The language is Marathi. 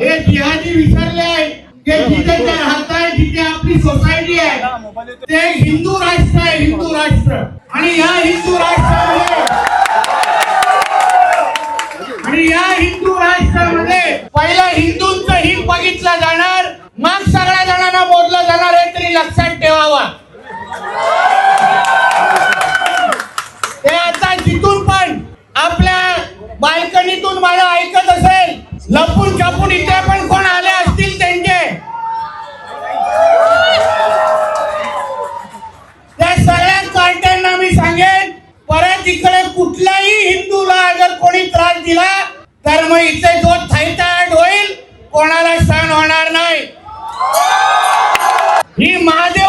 हे जिहादी विसरले की जिथे ते राहताय जिथे आपली सोसायटी आहे ते हिंदू राष्ट्र आहे हिंदू राष्ट्र. आणि या हिंदू राष्ट्रामध्ये आणि या हिंदू राष्ट्रामध्ये पहिला हिंदूंच हित बघितलं जाणार. मग सगळ्या जणांना बोललं जाणार हे तरी लक्षात ठेवावा. ते आता जिथून पण आपल्या बाल्कनीतून मला ऐकत असेल लपून छपून इथे पण कोण आले असतील त्यांचे? त्या सगळ्या चालत्यांना मी सांगेन परत इकडे कुठल्याही हिंदूला अगर कोणी त्रास दिला तर मग इथे जो थैताट होईल कोणाला सण होणार नाही. ही महादेव